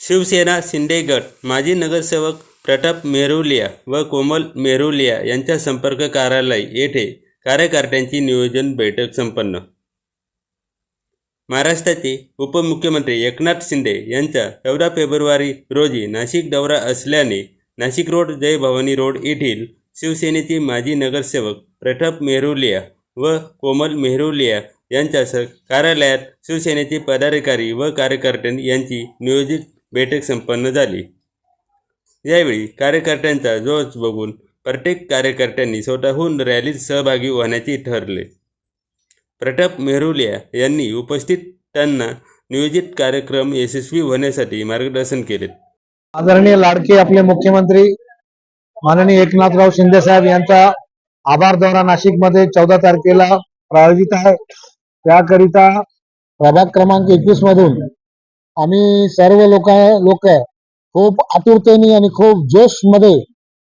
शिवसेना शिंदे गट माजी नगरसेवक प्रताप मेरुलिया व कोमल मेरुलिया यांच्या संपर्क कार्यालय येथे कार्यकर्त्यांची नियोजन बैठक संपन्न. महाराष्ट्राचे उपमुख्यमंत्री एकनाथ शिंदे यांचा चौदा फेब्रुवारी रोजी नाशिक दौरा असल्याने नाशिक रोड जय भवानी रोड येथील शिवसेनेचे माजी नगरसेवक प्रताप मेहरुलिया व कोमल मेहरुलिया यांच्या कार्यालयात शिवसेनेचे पदाधिकारी व कार्यकर्त्यांनी यांची नियोजित बैठक संपन्न झाली. यावेळी कार्यकर्त्यांचा जोश बघून प्रत्येक कार्यकर्त्यांनी स्वतःहून रॅलीत सहभागी होण्याचे ठरले. प्रताप मेहरुलिया यांनी उपस्थितांना नियोजित कार्यक्रम यशस्वी होण्यासाठी मार्गदर्शन केले. आदरणीय लाडके आपले मुख्यमंत्री माननीय एकनाथराव शिंदे साहेब यांचा आभार दौरा नाशिकमध्ये चौदा तारखेला प्रायोजित आहे. त्याकरिता प्रभाग क्रमांक एकवीस मधून आम्ही सर्व लोक लोक खूप आतुरतेने आणि खूप जोशमध्ये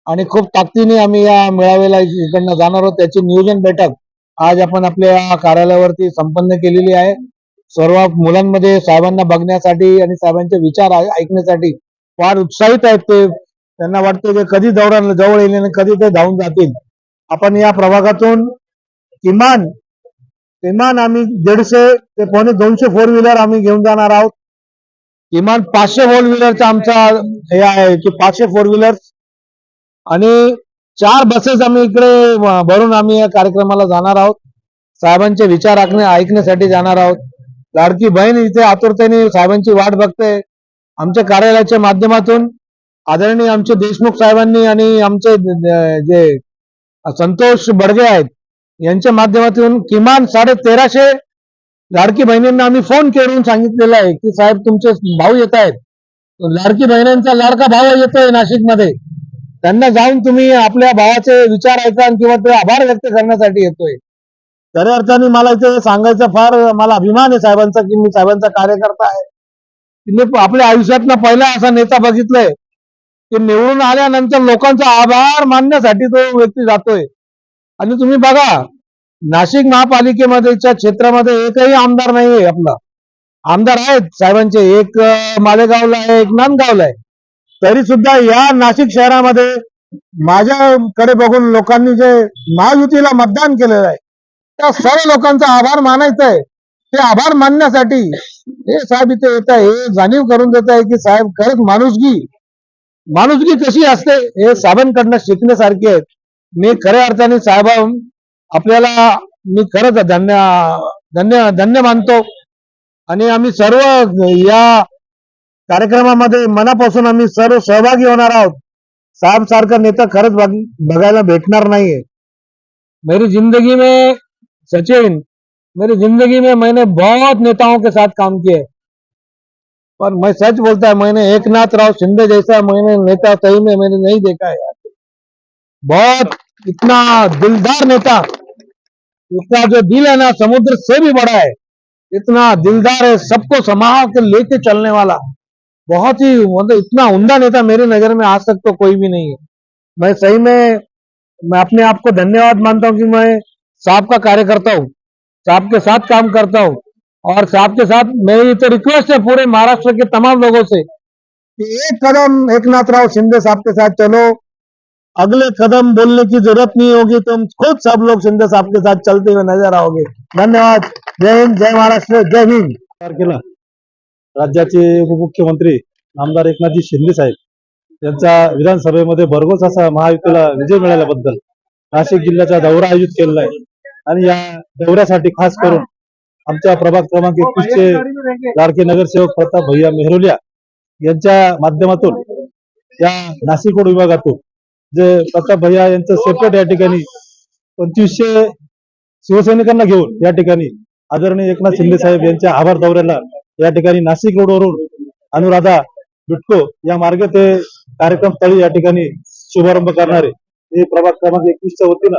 आणि खूप ताकदीने आम्ही या मेळाव्याला इकडनं जाणार आहोत. त्याची नियोजन बैठक आज आपण आपल्या कार्यालयावरती संपन्न केलेली आहे. सर्व मुलांमध्ये साहेबांना बघण्यासाठी आणि साहेबांचे विचार ऐकण्यासाठी फार उत्साहित आहेत ते. त्यांना वाटतं की कधी दौरा जवळ येईल आणि कधी ते धावून जातील. आपण या प्रभागातून किमान किमान आम्ही दीडशे ते पावणे दोनशे फोर व्हीलर आम्ही घेऊन जाणार आहोत. किमान पाचशे फोर व्हीलरचा आमचा हे आहे की पाचशे फोर व्हीलर आणि चार बसेस आम्ही इकडे भरून आम्ही या कार्यक्रमाला जाणार आहोत. साहेबांचे विचार ऐकण्या ऐकण्यासाठी जाणार आहोत. लाडकी बहीण इथे आतुरतेने साहेबांची वाट बघते. आमच्या कार्यालयाच्या माध्यमातून आदरणीय आमचे देशमुख साहेबांनी आणि आमचे जे संतोष बडगे आहेत यांच्या माध्यमातून किमान साडे तेराशे लाडकी बहिणींना आम्ही फोन करून सांगितलेलं आहे की साहेब तुमचे भाऊ येत आहेत. लाडकी बहिणींचा लाडका भाव येतोय नाशिकमध्ये. त्यांना जाऊन तुम्ही आपल्या भावाचे विचार ऐका किंवा ते आभार व्यक्त करण्यासाठी येतोय. खऱ्या अर्थाने मला इथे सांगायचं फार मला अभिमान आहे साहेबांचा की मी साहेबांचा कार्यकर्ता आहे. मी आपल्या आयुष्यातला पहिला असा नेता बघितलाय की निवडून आल्यानंतर लोकांचा आभार मानण्यासाठी तो व्यक्ती जातोय. आणि तुम्ही बघा नाशिक महापालिकेमध्येच्या क्षेत्रामध्ये एकही आमदार नाहीये आपला. आमदार आहेत साहेबांचे. एक मालेगावला आहे एक नांदगावला आहे. तरी सुद्धा या नाशिक शहरामध्ये माझ्याकडे बघून लोकांनी जे महायुतीला मतदान केलेलं आहे त्या सर्व लोकांचा आभार मानायचा आहे. ते आभार मानण्यासाठी हे साहेब इथे येत आहे हे जाणीव करून देत आहे की साहेब खरंच माणुसगी माणुसगी कशी असते हे साहेबांकडनं शिकण्यासारखी आहेत. मी खऱ्या अर्थाने साहेबां आपल्याला मी खरंच धन्य धन्य धन्य मानतो. आणि आम्ही सर्व या कार्यक्रमामध्ये मनापासून आम्ही सर्व सहभागी होणार आहोत. साहेब सारखा नेता खरंच बघायला भेटणार नाहीये. मेरी जिंदगी में सचिन मेरी जिंदगी में मैंने बहुत नेताओं के साथ काम किया पर मैं सच बोलता है मैंने एक नाथ राव शिंदे जैसा मैंने नेता सही में मैंने नहीं देखा है यार। बहुत इतना दिलदार नेता उसका जो दिल है ना, समुद्र से भी बड़ा है। इतना दिलदार है, सबको संभाल के लेके चलने वाला। बहुत ही मतलब इतना उमदा नेता मेरी नज़र में आज तक तो कोई भी नहीं है। मैं सही में, मैं अपने आप को धन्यवाद मानता हूँ कि मैं साहब का कार्यकर्ता हूँ, साहब के साथ काम करता हूँ। और साहब के साथ मेरी तो रिक्वेस्ट है पूरे महाराष्ट्र के तमाम लोगों से कि एक कदम, एक नाथ राव शिंदे साहब के साथ चलो। अगले कदम बोलने की जरूरत नहीं होगी तुम खुद सब लोग शिंदे साहब के साथ चलते हुए नजर आओगे। धन्यवाद। जय हिंद जय महाराष्ट्र जय हिंद तारखेला राज्याचे उपमुख्यमंत्री आमदार एकनाथजी शिंदे साहेब यांचा विधानसभेमध्ये भरघोस असा महायुतीला विजय मिळाल्याबद्दल नाशिक जिल्ह्याचा दौरा आयोजित केलेला आहे. आणि या दौऱ्यासाठी खास करून आमच्या प्रभाग क्रमांक एकतीसचे लाडके नगरसेवक प्रताप भैया मेहरोलिया यांच्या माध्यमातून या नाशिकोड विभागातून जे प्रताप भैया यांचं सेपरेट या ठिकाणी पंचवीसशे शिवसैनिकांना घेऊन या ठिकाणी आदरणीय एकनाथ शिंदे साहेब यांच्या आभार दौऱ्याला या ठिकाणी नाशिक रोडवरून अनुराधा बिटको या मार्गे ते कार्यक्रम स्थळी या ठिकाणी शुभारंभ करणारे. हे प्रभाग क्रमांक एकवीसच्या वतीनं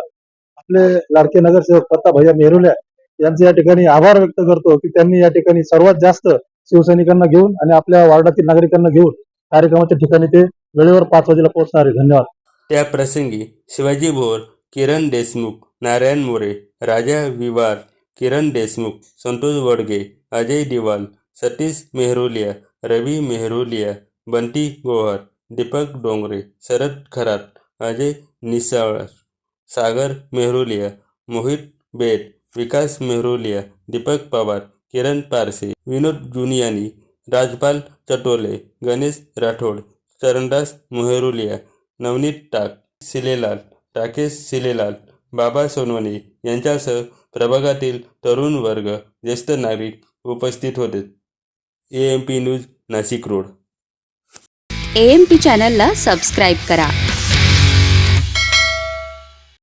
आपले लाडके नगरसेवक प्रताप भैया मेहरुल्या यांचे या ठिकाणी आभार व्यक्त करतो की त्यांनी या ठिकाणी सर्वात जास्त शिवसैनिकांना घेऊन आणि आपल्या वार्डातील नागरिकांना घेऊन कार्यक्रमाच्या ठिकाणी ते वेळेवर पाच वाजेला पोहोचणार आहे. धन्यवाद. त्या प्रसंगी शिवाजी भोर किरण देशमुख नारायण मोरे राजा विवार किरण देशमुख संतोष वडगे अजय दिवाल सतीश मेहरोलिया रवी मेहरोलिया बंटी गोहर दीपक डोंगरे शरद खरात अजय निसाळ सागर मेहरोलिया मोहित बेट विकास मेहरोलिया दीपक पवार किरण पारसे विनोद जुनियानी राजपाल चटोले गणेश राठोड चरणदास मोहरोलिया नवनीत टाक सिलेलाल राकेश सिलेलाल बाबा सोनवणे यांच्यासह प्रभागातील तरुण वर्ग ज्येष्ठ नागरिक उपस्थित होते. A M P news Nashik road. A M P चॅनलला सबस्क्राईब करा.